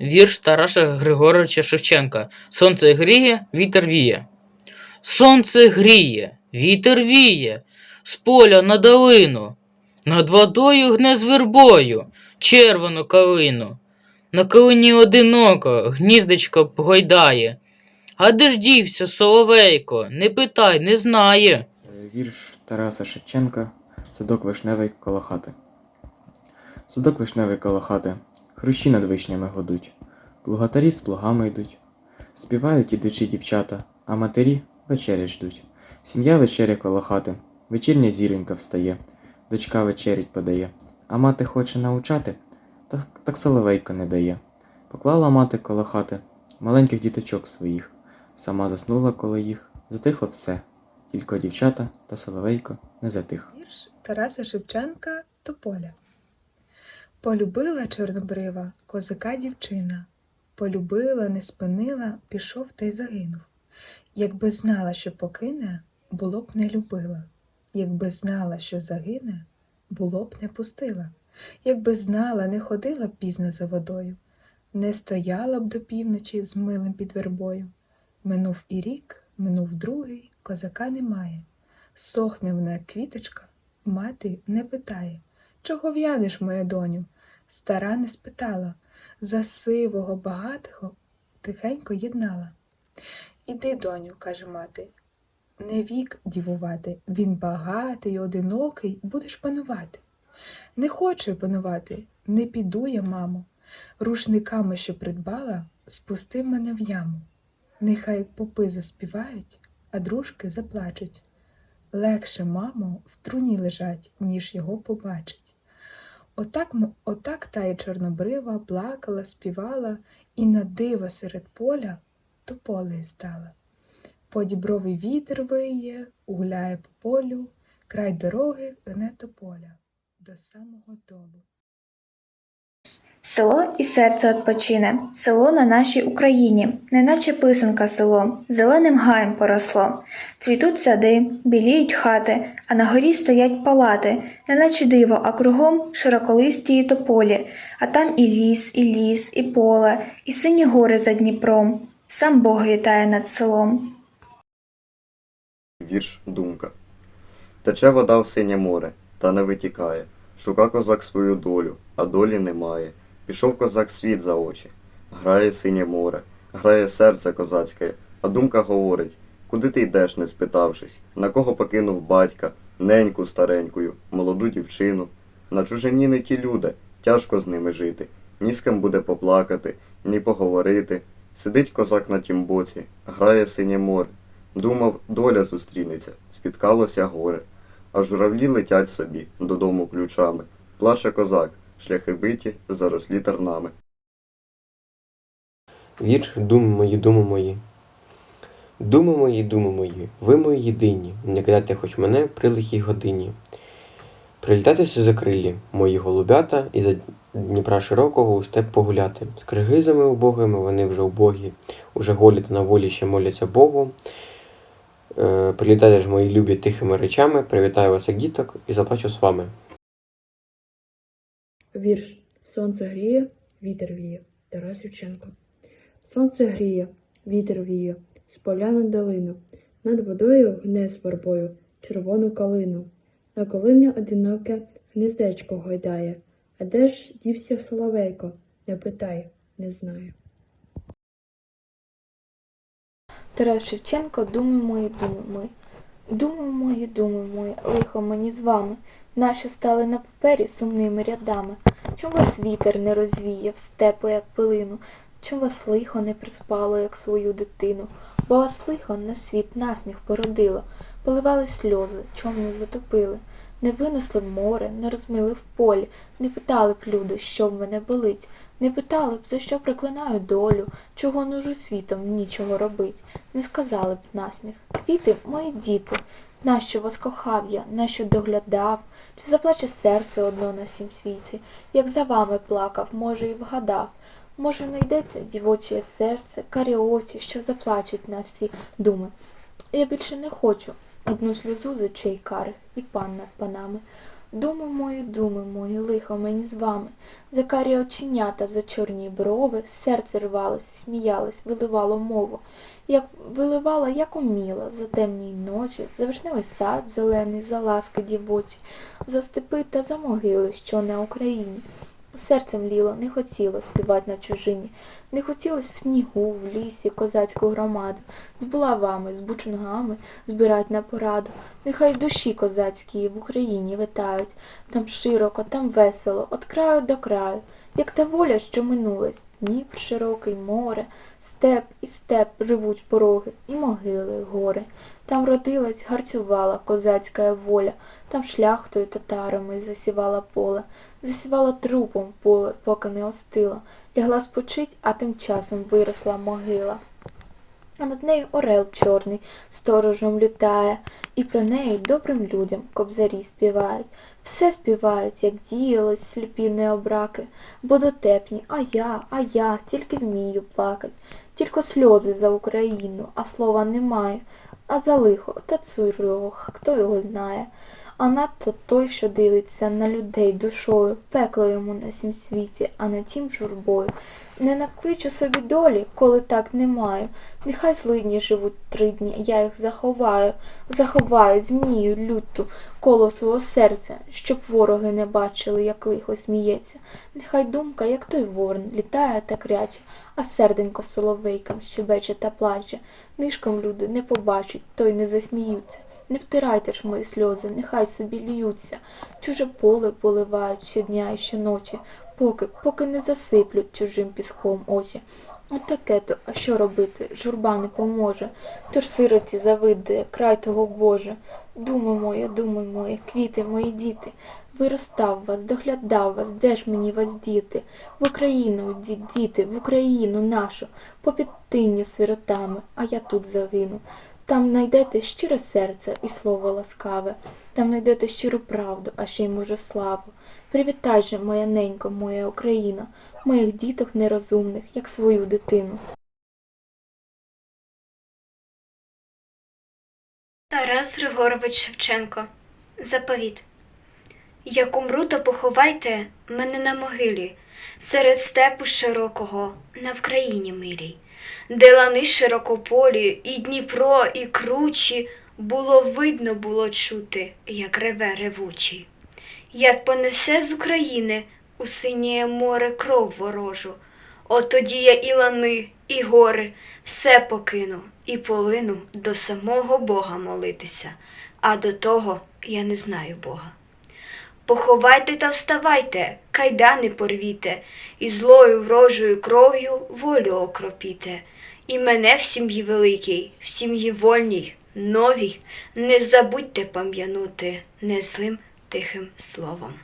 вірш Тараса Григоровича Шевченка. Сонце гріє, вітер віє. Сонце гріє, вітер віє, з поля на долину. Над водою гне з вербою червону калину. На калині одиноко гніздечко погойдає. А де ж дівся, соловейко, не питай, не знає. Вірш Тараса Шевченка Садок вишневий коло хати. Садок вишневий коло хати, хрущі над вишнями годуть, плугатарі з плугами йдуть, співають ідучі дівчата, а матері вечері ждуть. Сім'я вечеря коло хати, вечірня зіронька встає, дочка вечерять подає, а мати хоче научати, так, так соловейко не дає. Поклала мати коло хати маленьких діточок своїх, сама заснула коло їх, затихло все, тільки дівчата та соловейко не затих. Вірш Тараса Шевченка Тополя. Полюбила чорнобрива козака дівчина. Полюбила, не спинила, пішов та й загинув. Якби знала, що покине, було б не любила. Якби знала, що загине, було б не пустила. Якби знала, не ходила б пізно за водою, не стояла б до півночі з милим під вербою. Минув і рік, минув другий, козака немає. Сохне вона, як квіточка, мати не питає, чого в'янеш, моя доню? Стара не спитала, за сивого, багатого тихенько єднала. Іди, доню, каже мати, не вік дівувати, він багатий, одинокий, будеш панувати. Не хочу панувати, не піду я, мамо. Рушниками, що придбала, спусти мене в яму. Нехай попи заспівають, а дружки заплачуть. Легше, мамо, в труні лежать, ніж його побачить. Отак, отак та й чорнобрива плакала, співала, і на диво серед поля тополею стала. Подібровий вітер виє, гуляє по полю, край дороги гне тополя до самого долу. Село і серце odpoчине, село на нашій Україні, неначе писанка село, зеленим гаєм поросло. Цвітуть сади, біліють хати, а на горі стоять палати, неначе диво, а кругом широколисті і тополі, а там і ліс, і ліс, і поле, і сині гори за Дніпром. Сам Бог вітає над селом. Вірш Думка. Тече вода в синє море, та не витікає. Шука козак свою долю, а долі немає. Пішов козак світ за очі. Грає синє море, грає серце козацьке, а думка говорить, куди ти йдеш, не спитавшись, на кого покинув батька, неньку старенькою, молоду дівчину. На чужині не ті люди, тяжко з ними жити, ні з ким буде поплакати, ні поговорити. Сидить козак на тім боці, грає синє море. Думав, доля зустрінеться, спіткалося горе. А журавлі летять собі додому ключами. Плаче козак, шляхи биті, зарослі тернами. Вірш думи мої, думи мої. Думи мої, думи мої, ви мої єдині, не кидайте хоч мене при лихій годині. Прилітайтеся за крилі, мої голубята, і за Дніпра широкого у степ погуляти. З киргизами убогими вони вже убогі, уже голі та на волі ще моляться Богу. Е, прилітайте ж мої любі тихими речами, привітаю вас як діток і заплачу з вами. Вірш Сонце гріє, вітер віє. Тарас Шевченко. Сонце гріє, вітер віє, з поля на долину. Над водою гне з вербою червону калину. На колині одиноке гнездечко гойдає. А де ж дівся соловейко? Не питає, не знає. Тарас Шевченко, думи мої, думи мої. Думи мої, думи мої, лихо мені з вами, наші стали на папері сумними рядами. Чом вас вітер не розвіяв степу, як пилину, чом вас лихо не приспало, як свою дитину, бо вас лихо на світ насміх породило, поливали сльози, чом не затопили, не винесли в море, не розмили в полі, не питали б люди, що в мене болить, не питали б, за що проклинаю долю, чого нужу світом нічого робить, не сказали б насміх. Квіти мої діти, нащо вас кохав я, нащо доглядав, чи заплаче серце одно на сім світі, як за вами плакав, може, і вгадав. Може, знайдеться дівоче серце, карі очі, що заплачуть на всі думи. Я більше не хочу одну сльозу з очей карих і пан над панами. Думи мої, думи мої, лихо мені з вами. За карі оченята, за чорні брови, серце рвалося, сміялось, виливало мову. Як виливала, як уміла, за темні ночі, за вишневий сад зелений, за ласки дівочі, за степи та за могили, що на Україні. Серцем ліло, не хотіло співати на чужині, не хотілось в снігу, в лісі, козацьку громаду, з булавами, з бучунгами збирать на пораду. Нехай душі козацькі в Україні витають, там широко, там весело, от краю до краю, як та воля, що минулась, Дніпр широкий море, степ і степ ревуть пороги, і могили, гори. Там родилась, гарцювала козацька воля, там шляхтою татарами засівала поле, засівала трупом поле, поки не остила, лягла спочить, а тим часом виросла могила. А над нею орел чорний сторожем літає, і про неї добрим людям кобзарі співають. Все співають, як діялось сліпі необраки, бо дотепні, а я, а я тільки вмію плакать, тільки сльози за Україну, а слова немає, а за лихо та цурього, хто його знає. А надто той, що дивиться на людей душою, пекло йому на сім світі, а не тім журбою. Не накличу собі долі, коли так не маю. Нехай злидні живуть три дні, я їх заховаю, заховаю змію люту коло свого серця, щоб вороги не бачили, як лихо сміється. Нехай думка, як той ворон, літає та кряче, а серденько соловейкам щебече та плаче. Нишком люди не побачать, то й не засміються. Не втирайте ж мої сльози, нехай собі льються. Чуже поле поливають щодня і щоночі, поки, поки не засиплють чужим піском очі. От таке то, а що робити? Журба не поможе. Тож сироті завидує, край того Боже. Думи моє, думи моє, квіти мої діти. Виростав вас, доглядав вас, де ж мені вас діти? В Україну, ді- діти, в Україну нашу, по підтинню сиротами, а я тут загину. Там знайдете щире серце і слово ласкаве, там знайдете щиру правду, а ще й може славу. Привітай же, моя ненько, моя Україна, моїх діток нерозумних, як свою дитину. Тарас Григорович Шевченко. Заповіт. Як умру, то поховайте мене на могилі, серед степу широкого, на Вкраїні милій, де лани широкополі, і Дніпро, і кручі, було видно було чути, як реве ревучий. Як понесе з України у синє море кров ворожу, от тоді я і лани, і гори, все покину і полину до самого Бога молитися, а до того я не знаю Бога. Поховайте та вставайте, кайдани порвіте, і злою врожою кров'ю волю окропіте. І мене в сім'ї великій, в сім'ї вольній, новій, не забудьте пам'янути незлим тихим словом.